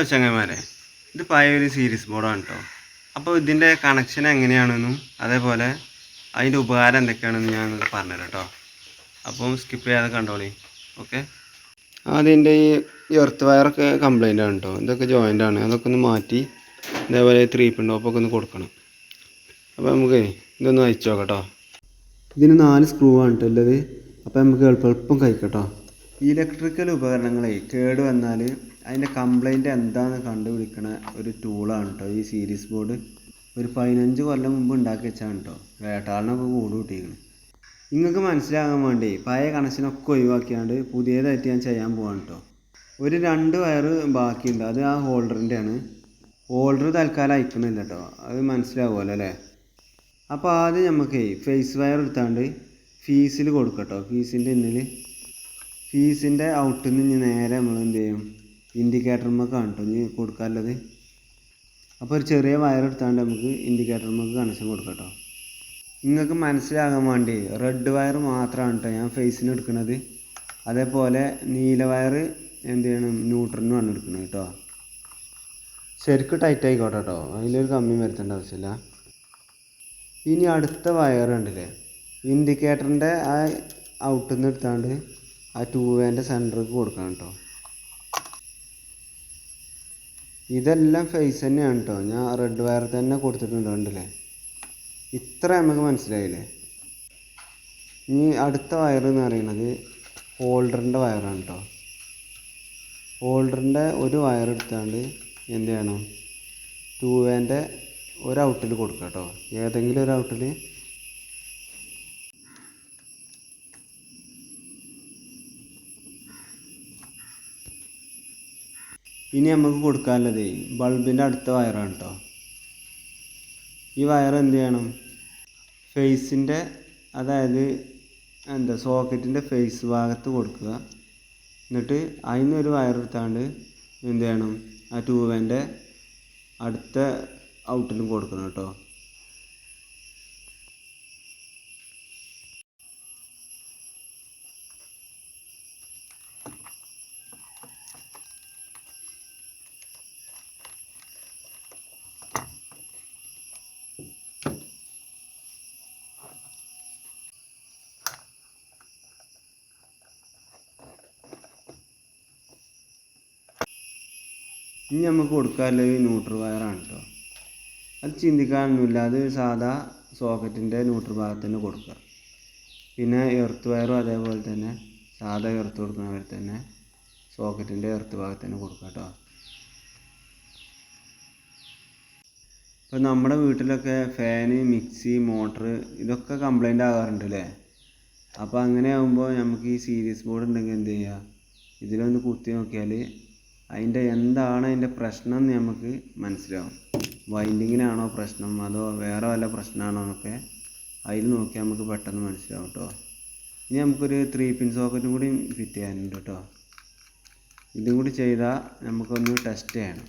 Hello ചങ്ങന്മാരെ ഇത് പഴയ ഒരു സീരീസ് ബോർഡാണ് കേട്ടോ അപ്പോൾ ഇതിന്റെ കണക്ഷൻ എങ്ങനെയാണെന്നും അതേപോലെ അതിന്റെ ഉപകാരം എന്തൊക്കെയാണെന്ന് ഞാൻ പറഞ്ഞു പറഞ്ഞുതരാം കേട്ടോ അപ്പം സ്കിപ്പ് ചെയ്യാതെ കണ്ടോളി ഓക്കെ അതിന്റെ ഈ എർത്ത് വയറൊക്കെ കംപ്ലൈന്റ് ആണ് കേട്ടോ ഇതൊക്കെ ജോയിന്റ് ആണ്. അതൊക്കെ ഒന്ന് മാറ്റി അതേപോലെ ത്രീ പിൻ ടോപ്പൊക്കെ ഒന്ന് കൊടുക്കണം. അപ്പോൾ നമുക്ക് ഇതൊന്ന് അയച്ചു നോക്കട്ടോ കേട്ടോ ഇതിന് നാല് സ്ക്രൂ ആണ് കേട്ടോ ഉള്ളത്. അപ്പോൾ നമുക്ക് എളുപ്പം എളുപ്പം കഴിക്കട്ടോ ഇലക്ട്രിക്കൽ ഉപകരണങ്ങളെ കേട് വന്നാൽ അതിന്റെ കംപ്ലൈന്റ് എന്താണെന്ന് കണ്ടുപിടിക്കണ ഒരു ടൂളാണ് കേട്ടോ ഈ സീരീസ് ബോർഡ് ഒരു പതിനഞ്ച് കൊല്ലം മുമ്പ് ഉണ്ടാക്കി വെച്ചാണ് കേട്ടോ വേട്ടാളിനൊക്കെ കൂട് കിട്ടിയിരിക്കുന്നത് നിങ്ങൾക്ക് മനസ്സിലാകാൻ വേണ്ടി പഴയ കണക്ഷനൊക്കെ ഒഴിവാക്കിയാണ്ട് പുതിയതായിട്ട് ഞാൻ ചെയ്യാൻ പോവാണ് കേട്ടോ ഒരു രണ്ട് വയറ് ബാക്കിയുണ്ട്. അത് ആ ഹോൾഡറിന്റെ ആണ്. ഹോൾഡർ തൽക്കാലം അയക്കണില്ല കേട്ടോ അത് മനസ്സിലാവുമല്ലോ അല്ലേ? അപ്പോൾ ആദ്യം നമുക്ക് ഫേസ് വയർ എടുത്താണ്ട് ഫീസിൽ കൊടുക്കട്ടോ ഫീസിന്റെ ഇന്നിൽ ഫീസിന്റെ ഔട്ടിൽ നിന്ന് നേരെ നമ്മൾ എന്ത് ചെയ്യും? ഇൻഡിക്കേറ്ററുമ്മക്ക് കാണട്ടോ ഇനി കൊടുക്കാനുള്ളത്. അപ്പോൾ ഒരു ചെറിയ വയർ എടുത്താണ്ട് നമുക്ക് ഇൻഡിക്കേറ്ററുമ്മക്ക് കണക്ഷൻ കൊടുക്കട്ടോ നിങ്ങൾക്ക് മനസ്സിലാകാൻ വേണ്ടി റെഡ് വയർ മാത്രമാണ് കേട്ടോ ഞാൻ ഫേസിന് എടുക്കുന്നത് അതേപോലെ നീല വയർ എന്ത് ചെയ്യണം? ന്യൂട്രലിനുമാണ് എടുക്കുന്നത് കേട്ടോ ശരിക്കും ടൈറ്റ് ആയിക്കോട്ടെ കേട്ടോ അതിലൊരു കമ്മി വരുത്തേണ്ട ആവശ്യമില്ല. ഇനി അടുത്ത വയർ കണ്ടില്ലേ? ഇൻഡിക്കേറ്ററിന്റെ ആ ഔട്ടിൽ നിന്ന് എടുത്താണ്ട് ആ ടൂ വേന്റെ സെന്ററിലേക്ക് കൊടുക്കണം കേട്ടോ ഇതെല്ലാം ഫേസ് തന്നെയാണ് കേട്ടോ ഞാൻ റെഡ് വയർ തന്നെ കൊടുത്തിട്ടുണ്ട് കണ്ടില്ലേ? ഇത്ര നമുക്ക് മനസ്സിലായില്ലേ? ഇനി അടുത്ത വയർ എന്ന് പറയുന്നത് ഹോൾഡറിന്റെ വയറാണ് കേട്ടോ ഹോൾഡറിന്റെ ഒരു വയർ എടുത്താണ്ട് എന്ത് ചെയ്യണം? ടൂ വേന്റെ ഒരു ഔട്ടിൽ കൊടുക്കുക കേട്ടോ ഏതെങ്കിലും ഒരു ഔട്ടിൽ ഇനി നമുക്ക് കൊടുക്കാനുള്ളത് ബൾബിന്റെ അടുത്ത വയറാണ് കേട്ടോ ഈ വയർ എന്ത് ചെയ്യണം? ഫേസിന്റെ അതായത് എന്താ സോക്കറ്റിന്റെ ഫേസ് ഭാഗത്ത് കൊടുക്കുക. എന്നിട്ട് അതിന് ഒരു വയർ എടുത്താണ്ട് എന്ത് ചെയ്യണം? ആ ട്യൂബിന്റെ അടുത്ത ഔട്ടിലും കൊടുക്കണം കേട്ടോ ഇനി നമുക്ക് കൊടുക്കാനുള്ളത് ന്യൂട്രൽ വയറാണ് കേട്ടോ അത് ചിന്തിക്കാനൊന്നുമില്ല. അത് സാധാ സോക്കറ്റിന്റെ ന്യൂട്രൽ ഭാഗത്ത് തന്നെ കൊടുക്കുക. പിന്നെ എർത്ത് വയറും അതേപോലെ തന്നെ സാധാ എർത്ത് കൊടുക്കുന്നവർ തന്നെ സോക്കറ്റിന്റെ എർത്ത് ഭാഗത്ത് തന്നെ കൊടുക്കുക കേട്ടോ ഇപ്പം നമ്മുടെ വീട്ടിലൊക്കെ ഫാന് മിക്സി മോട്ടർ ഇതൊക്കെ കംപ്ലൈന്റ് ആകാറുണ്ട് അല്ലേ അപ്പോൾ അങ്ങനെ ആകുമ്പോൾ നമുക്ക് ഈ സീരീസ് ബോർഡ് ഉണ്ടെങ്കിൽ എന്ത് ചെയ്യുക ഇതിലൊന്ന് കുത്തി നോക്കിയാൽ അതിന്റെ എന്താണ് അതിന്റെ പ്രശ്നം എന്ന് നമുക്ക് മനസ്സിലാവും. വൈൻഡിങ്ങിനാണോ പ്രശ്നം? അതോ വേറെ വല്ല പ്രശ്നമാണോ എന്നൊക്കെ അതിൽ നോക്കിയാൽ നമുക്ക് പെട്ടെന്ന് മനസ്സിലാവും കേട്ടോ. ഇനി നമുക്കൊരു ത്രീ പിൻ സോക്കറ്റും കൂടി ഫിറ്റ് ചെയ്യാനുണ്ട് കേട്ടോ. ഇതും കൂടി ചെയ്താൽ നമുക്കൊന്ന് ടെസ്റ്റ് ചെയ്യണം.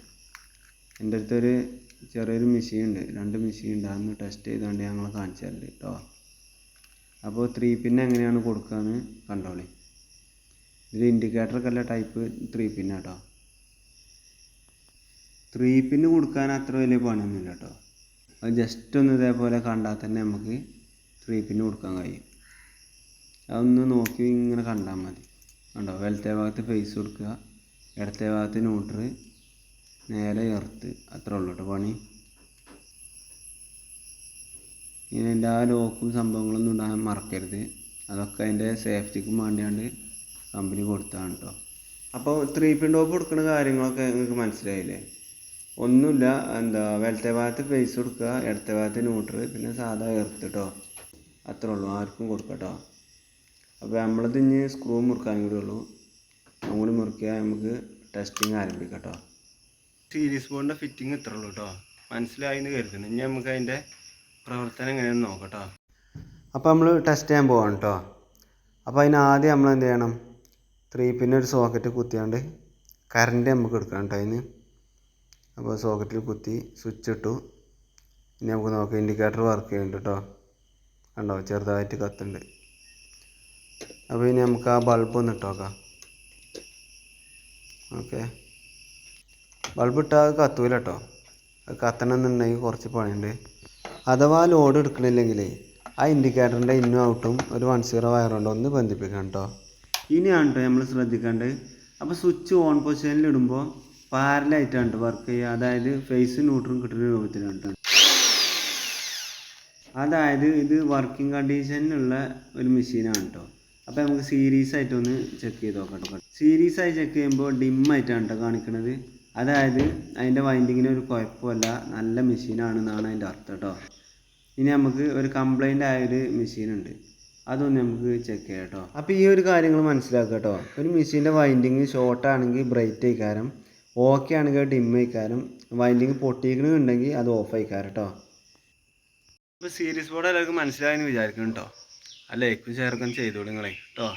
എന്റെ അടുത്തൊരു ചെറിയൊരു മെഷീൻ ഉണ്ട്. രണ്ട് മെഷീൻ ഉണ്ട്. അതൊന്ന് ടെസ്റ്റ് ചെയ്തുകൊണ്ട് ഞങ്ങൾ കാണിച്ചു തരുന്നുണ്ട് കേട്ടോ. അപ്പോൾ ത്രീ പിൻ എങ്ങനെയാണ് കൊടുക്കുകയെന്ന് കണ്ടോളി. ഇത് ഇൻഡിക്കേറ്ററൊക്കെ അല്ല ടൈപ്പ് ത്രീ പിന്നാട്ടോ ത്രീ പിന്ന് കൊടുക്കാൻ അത്ര വലിയ പണിയൊന്നുമില്ല കേട്ടോ. അത് ജസ്റ്റ് ഒന്ന് ഇതേപോലെ കണ്ടാൽ തന്നെ നമുക്ക് ത്രീ പിന്ന് കൊടുക്കാൻ കഴിയും. അതൊന്ന് നോക്കി ഇങ്ങനെ കണ്ടാൽ മതി. കണ്ടോ? വലത്തെ ഭാഗത്ത് ഫേസ് കൊടുക്കുക. ഇടത്തെ ഭാഗത്ത് ന്യൂട്രൽ നേരെ എർത്ത് അത്രേ ഉള്ളൂ കേട്ടോ പണി. ഇങ്ങനെ ആ ലോക്കും സംഭവങ്ങളൊന്നും ഉണ്ടാകാൻ മറക്കരുത്. അതൊക്കെ അതിന്റെ സേഫ്റ്റിക്കും വേണ്ടിയാണ്ട് കമ്പനി കൊടുത്തതാണ് കേട്ടോ. അപ്പോൾ ത്രീ പിൻ ടോപ്പ് കൊടുക്കുന്ന കാര്യങ്ങളൊക്കെ നിങ്ങൾക്ക് മനസ്സിലായില്ലേ? ഒന്നുമില്ല. എന്താ വലത്തെ ഭാഗത്ത് ഫേസ് കൊടുക്കുക ഇടത്തെ ഭാഗത്ത് ന്യൂട്രൽ പിന്നെ സാധാ എർത്ത് കേട്ടോ അത്രേ ഉള്ളൂ. ആർക്കും കൊടുക്കുക കേട്ടോ അപ്പോൾ നമ്മളത് ഇനി സ്ക്രൂ മുറുക്കാനും കൂടി ഉള്ളൂ. അങ്ങോട്ട് മുറുക്കിയാൽ നമുക്ക് ടെസ്റ്റിങ് ആരംഭിക്കാം കേട്ടോ സീരീസ് ബോർഡിന്റെ ഫിറ്റിംഗ് ഇത്ര ഉള്ളൂ കേട്ടോ മനസ്സിലായി എന്ന് കരുതുന്നു. ഇനി നമുക്ക് അതിന്റെ പ്രവർത്തനം എങ്ങനെയാണെന്ന് നോക്കാം കേട്ടോ അപ്പോൾ നമ്മൾ ടെസ്റ്റ് ചെയ്യാൻ പോവാണ് കേട്ടോ അപ്പോൾ അതിന് ആദ്യം നമ്മൾ എന്ത് ചെയ്യണം ത്രീ പിന്നെ ഒരു സോക്കറ്റ് കുത്തിയാണ്ട് കറണ്ട് നമുക്ക് എടുക്കണം കേട്ടോ അതിന്. അപ്പോൾ സോക്കറ്റിൽ കുത്തി സ്വിച്ച് ഇട്ടു ഇനി നമുക്ക് നോക്കാം ഇൻഡിക്കേറ്റർ വർക്ക് ചെയ്യുന്നുണ്ട് കേട്ടോ കണ്ടോ ചെറുതായിട്ട് കത്തുണ്ട്. അപ്പോൾ ഇനി നമുക്ക് ആ ബൾബ് ഒന്ന് ഇട്ട് നോക്കാം. ഓക്കെ. ബൾബ് ഇട്ടാൽ കത്തൂല കേട്ടോ അത് കത്തണമെന്നുണ്ടെങ്കിൽ കുറച്ച് പണിയുണ്ട്. അഥവാ ലോഡ് എടുക്കണില്ലെങ്കിലേ ആ ഇൻഡിക്കേറ്ററിന്റെ ഇന്നും ഔട്ടും ഒരു വൺ സീറോ വയറുണ്ട് ഒന്ന് ബന്ധിപ്പിക്കണം കേട്ടോ ഇനിയാണ് കേട്ടോ നമ്മൾ ശ്രദ്ധിക്കേണ്ടത്. അപ്പോൾ സ്വിച്ച് ഓൺ പൊസിഷനിൽ ഇടുമ്പോൾ പാരലായിട്ടാണ് വർക്ക് ചെയ്യുക. അതായത് ഫേസ് ന്യൂട്രും കിട്ടുന്ന രൂപത്തിലാണ് അതായത് ഇത് വർക്കിംഗ് കണ്ടീഷനിലുള്ള ഒരു മെഷീനാണ് കേട്ടോ അപ്പോൾ നമുക്ക് സീരീസ് ആയിട്ടൊന്ന് ചെക്ക് ചെയ്ത് നോക്കാം കേട്ടോ സീരീസ് ആയി ചെക്ക് ചെയ്യുമ്പോൾ ഡിം ആയിട്ടാണ് കേട്ടോ കാണിക്കുന്നത് അതായത് അതിന്റെ വൈൻഡിങ്ങിന് ഒരു കുഴപ്പമില്ല. നല്ല മെഷീനാണെന്നാണ് അതിന്റെ അർത്ഥം കേട്ടോ ഇനി നമുക്ക് ഒരു കംപ്ലൈന്റ് ആയൊരു മെഷീനുണ്ട് അതൊന്ന് നമുക്ക് ചെക്ക് ചെയ്യാം കേട്ടോ അപ്പോൾ ഈ ഒരു കാര്യങ്ങൾ മനസ്സിലാക്കുക കേട്ടോ ഒരു മെഷീന്റെ വൈൻഡിങ് ഷോർട്ടാണെങ്കിൽ ബ്രൈറ്റ് ആയിക്കാരം ഓക്കെ ആണെങ്കിൽ ഡിം ആയിക്കാരം. വൈൻഡിങ് പൊട്ടിക്കണമെന്നുണ്ടെങ്കിൽ അത് ഓഫ് ആയിക്കാരം കേട്ടോ ഇപ്പോൾ സീരീസ് ബോർഡ് എല്ലാവർക്കും മനസ്സിലായെന്ന് വിചാരിക്കുന്നു കേട്ടോ അല്ലേ? ലൈക്കും ചേർക്കാൻ ചെയ്തോളൂ നിങ്ങളെ. കേട്ടോ